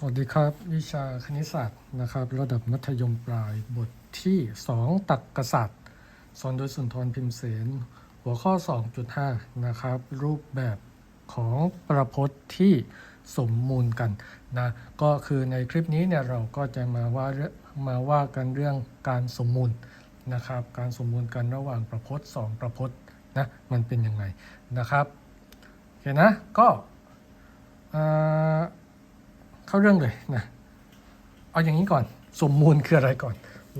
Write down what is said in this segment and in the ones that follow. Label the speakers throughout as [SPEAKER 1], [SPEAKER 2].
[SPEAKER 1] สวัสดีครับ วิชาคณิตศาสตร์นะครับ ระดับมัธยมปลายบทที่ 2 ตักกษัตริย์สอนโดยสุนทรพิมพ์เสน หัวข้อ 2.5 นะครับ รูปแบบของประพจน์ที่สมมูลกันนะก็คือในคลิปนี้เนี่ยเราก็จะมาว่าเรามาว่ากันเรื่องการสมมูลนะครับ การสมมูลกันระหว่างประพจน์ 2 ประพจน์นะมันเป็นยังไงนะครับโอเคนะก็อ่า เข้าเรื่องเลยนะเอาอย่างนี้ก่อนสมมูลคืออะไรก่อน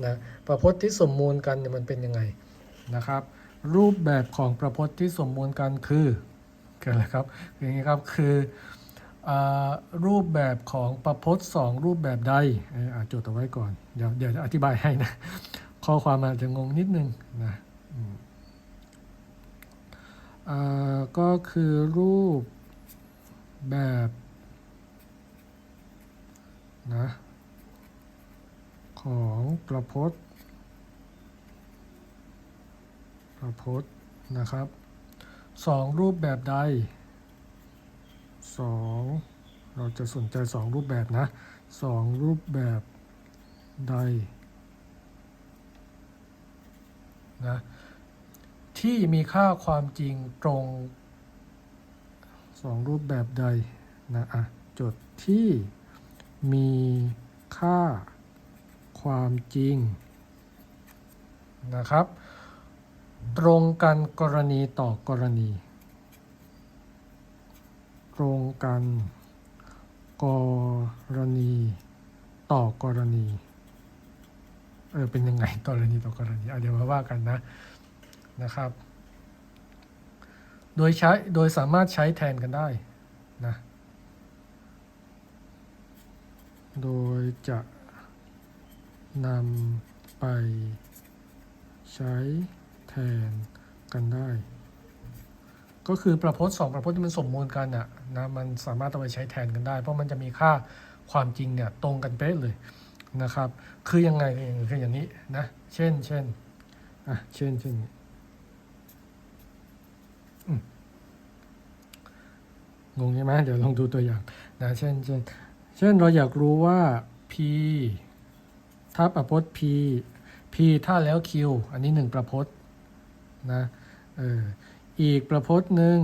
[SPEAKER 1] นะประพจน์ที่สมมูลกันเนี่ยมันเป็นยังไงนะครับ รูปแบบของประพจน์ที่สมมูลกันคือคืออะไรครับอย่างนี้ครับคืออรูปแบบของประพจน์สองรูปแบบใดอ่ออะจดเอาไว้ก่อนเดี๋ยวเดี๋ยวจะอธิบายให้นะข้อความอาจจะงงนิดนึงนะก็คือรูปแบบ นะของประพจน์ประพจน์นะครับสองรูปแบบใดสองเราจะสนใจสองรูปแบบนะสองรูปแบบใดนะที่มีค่าความจริงตรงสองรูปแบบใดนะอะจดที่ มีค่าความจริงนะครับ ตรงกันกรณีต่อกรณี ตรงกันกรณีต่อกรณี เออ เป็นยังไงกรณีต่อกรณีอะเดี๋ยวมาว่ากันนะนะครับ โดยใช้ โดยสามารถใช้แทนกันได้นะ โดยจะนำไปใช้แทนกันได้ ก็คือประพจน์สองประพจน์ที่มันสมมูลกันอะนะมันสามารถเอาไปใช้แทนกันได้ เพราะมันจะมีค่าความจริงเนี่ยตรงกันเป๊ะเลยนะครับ คือยังไงคืออย่างนี้นะ เช่นเช่นอะเช่นเช่นงงใช่ไหมเดี๋ยวลองดูตัวอย่างนะเช่นเช่น เช่นเราอยากรู้ว่า p ถ้าประพจน์ p p ถ้าแล้ว q อันนี้หนึ่งประพจน์นะเอออีกประพจน์หนึ่ง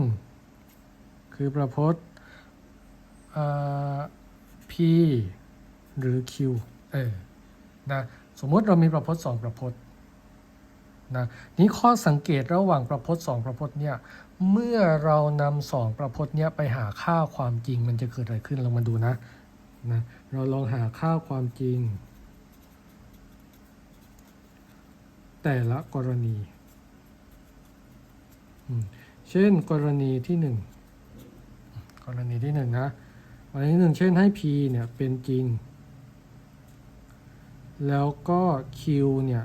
[SPEAKER 1] คือประพจน์ p หรือ q เออนะสมมติเรามีประพจน์สองประพจน์นะนี่ข้อสังเกตระหว่างประพจน์สองประพจน์เนี่ยเมื่อเรานำสองประพจน์เนี่ยไปหาค่าความจริงมันจะเกิดอะไรขึ้นเรามาดูนะ นะเราลองหาค่าความจริง แต่ละกรณี เช่นกรณีที่หนึ่งกรณีที่หนึ่งนะกรณีที่หนึ่งเช่นให้ p เนี่ยเป็นจริง แล้วก็ q เนี่ย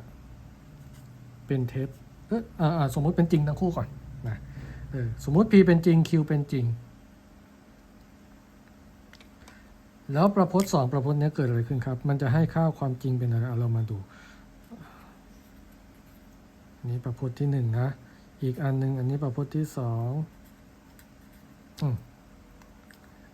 [SPEAKER 1] เป็นเท็จเอออ่อสมมติเป็นจริงทั้งคู่ก่อนนะสมมติ p เป็นจริง q เป็นจริง แล้วประพจน์สองประพจน์นี้เกิดอะไรขึ้นครับ มันจะให้ค่าความจริงเป็นอะไรเรามาดู นี่ประพจน์ที่หนึ่งนะ อีกอันหนึ่งอันนี้ประพจน์ที่สอง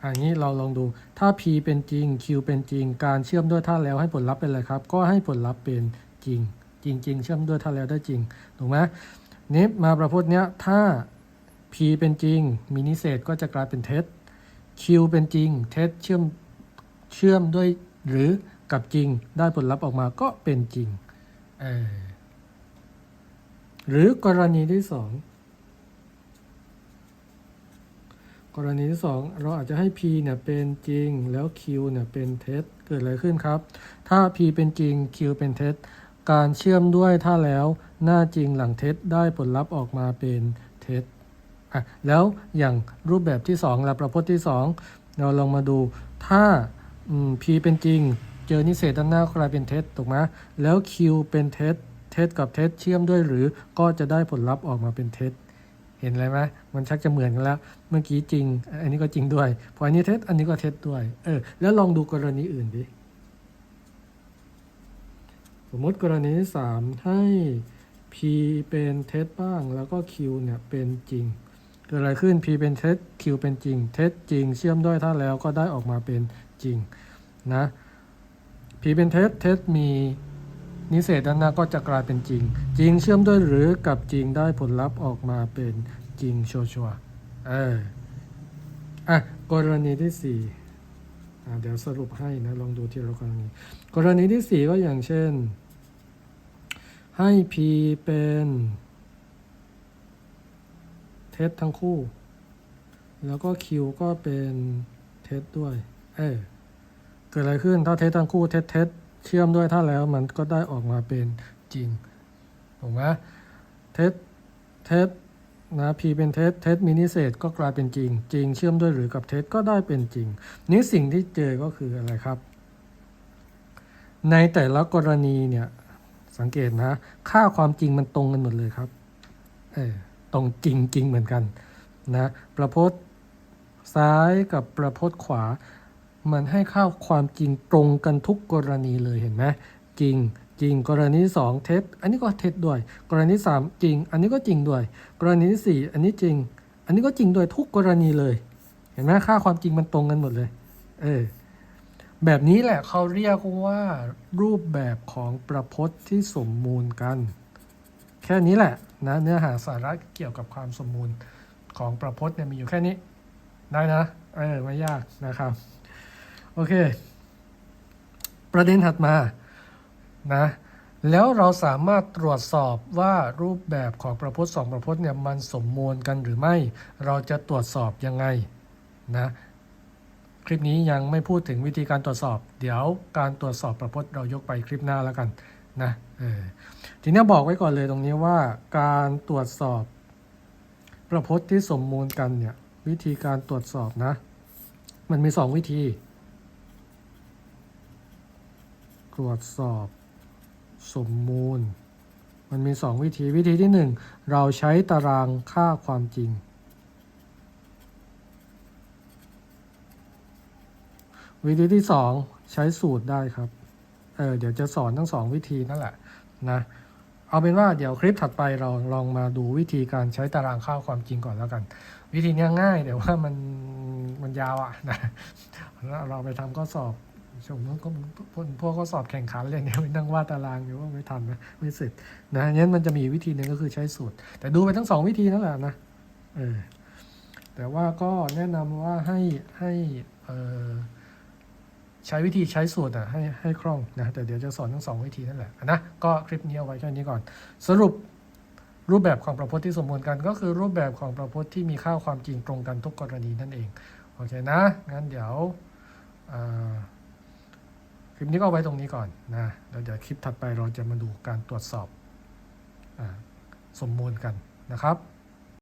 [SPEAKER 1] อันนี้เราลองดู ถ้า p เป็นจริง q เป็นจริง การเชื่อมด้วยท่าแล้วให้ผลลัพธ์เป็นอะไรครับ ก็ให้ผลลัพธ์เป็นจริง จริง ๆ เชื่อมด้วยท่าแล้วได้จริง ถูกไหมนี้มาประพจน์เนี้ย ถ้า p เป็นจริงมีนิเศษก็จะกลายเป็นเท็จ q เป็นจริง เท็จเชื่อม เชื่อมด้วยหรือกับจริงได้ผลลัพธ์ออกมาก็เป็นจริง หรือกรณีที่สองกรณีที่สองเราอาจจะให้ p เนี่ยเป็นจริงแล้ว q เนี่ยเป็นเท็จเกิดอะไรขึ้นครับ ถ้า p เป็นจริง q เป็นเท็จการเชื่อมด้วยถ้าแล้วหน้าจริงหลังเท็จได้ผลลัพธ์ออกมาเป็นเท็จอะแล้วอย่างรูปแบบที่สองและประพจน์ที่สองเราลองมาดูถ้า อืม p เป็นจริง เจอนิเศษด้านหน้ากลายเป็นเท็จถูกไหมแล้ว q เป็นเท็จเท็จกับเท็จเชื่อมด้วยหรือก็จะได้ผลลัพธ์ออกมาเป็นเท็จเห็นอะไรไหมมันชักจะเหมือนกันแล้ว เมื่อกี้จริง อันนี้ก็จริงด้วย พออันนี้เท็จอันนี้ก็เท็จด้วย เออ แล้วลองดูกรณีอื่นดิ สมมติกรณีที่สามให้ p เป็นเท็จบ้าง แล้วก็ q เนี่ยเป็นจริง เกิดอะไรขึ้น p เป็นเท็จ q เป็นจริง เท็จจริง เชื่อมด้วยถ้าแล้วก็ได้ออกมาเป็น จริงนะ P เป็นเท็จเท็จมีนิเศษด้านหน้าก็จะกลายเป็นจริง จริงเชื่อมด้วยหรือกับจริงได้ผลลัพธ์ออกมาเป็นจริงชัวร์เอออะกรณีที่สี่อะเดี๋ยวสรุปให้นะลองดูที่ละกรณีกรณีที่สี่ก็อย่างเช่น ให้ P เป็น เท็จทั้งคู่ แล้วก็ Q ก็เป็นเท็จด้วย เออเกิดอะไรขึ้นถ้าเท็จทั้งคู่เท็จเท็จเชื่อมด้วยถ้าแล้วมันก็ได้ออกมาเป็นจริงถูกไหมเท็จเท็จนะ P เป็นเท็จเท็จมีนิเศษก็กลายเป็นจริง จริงเชื่อมด้วยหรือกับเท็จก็ได้เป็นจริง นี่สิ่งที่เจอก็คืออะไรครับ ในแต่ละกรณีเนี่ย สังเกตนะ ค่าความจริงมันตรงกันหมดเลยครับ เออตรงจริงจริงเหมือนกัน นะ ประพจน์ซ้ายกับประพจน์ขวา มันให้ค่าความจริงตรงกันทุกกรณีเลยเห็นไหมจริงจริงกรณีที่สองเท็จ อันนี้ก็เท็จด้วย กรณีที่สามจริง อันนี้ก็จริงด้วย กรณีที่สี่อันนี้จริง อันนี้ก็จริงด้วยทุกกรณีเลย เห็นไหมค่าความจริงมันตรงกันหมดเลย เออแบบนี้แหละเขาเรียกว่ารูปแบบของประพจน์ที่สมมูลกัน แค่นี้แหละนะเนื้อหาสาระเกี่ยวกับความสมมูลของประพจน์เนี่ยมีอยู่แค่นี้ได้นะเออไม่ยากนะครับ โอเค ประเด็นถัดมานะแล้วเราสามารถตรวจสอบว่ารูปแบบของประพจน์สองประพจน์เนี่ยมันสมมูลกันหรือไม่ เราจะตรวจสอบยังไงนะคลิปนี้ยังไม่พูดถึงวิธีการตรวจสอบ เดี๋ยวการตรวจสอบประพจน์เรายกไปคลิปหน้าแล้วกันนะเออทีนี้บอกไว้ก่อนเลยตรงนี้ว่าการตรวจสอบประพจน์ที่สมมูลกันเนี่ยวิธีการตรวจสอบนะ มันมีสองวิธี ตรวจสอบสมมูล มันมีสองวิธีวิธีที่หนึ่งเราใช้ตารางค่าความจริง วิธีที่สองใช้สูตรได้ครับ เออเดี๋ยวจะสอนทั้งสองวิธีนั่นแหละนะเอาเป็นว่าเดี๋ยวคลิปถัดไปเราลองมาดูวิธีการใช้ตารางค่าความจริงก่อนแล้วกัน วิธีนี้ง่ายแต่ว่ามันมันยาวอะนะเราไปทำข้อสอบ ชมก็พวกพวกข้อสอบแข่งขันเลยเนี่ยไปนั่งวาดตารางอยู่ว่าไม่ทันนะไม่เสร็จนะงั้นมันจะมีวิธีหนึ่งก็คือใช้สูตร แต่ดูไปทั้งสองวิธีนั่นแหละนะเออแต่ว่าก็แนะนำว่าให้ให้เออใช้วิธีใช้สูตรอะให้ให้คล่องนะแต่เดี๋ยวจะสอนทั้งสองวิธีนั่นแหละนะก็คลิปนี้เอาไว้แค่นี้ก่อน สรุปรูปแบบของประพจน์ที่สมบูรณ์กัน ก็คือรูปแบบของประพจน์ที่มีค่าความจริงตรงกันทุกกรณีนั่นเองโอเคนะงั้นเดี๋ยวอ่า คลิปนี้ก็ไว้ตรงนี้ก่อนนะแล้วเดี๋ยวคลิปถัดไปเราจะมาดูการตรวจสอบอสมมูลกันนะครับ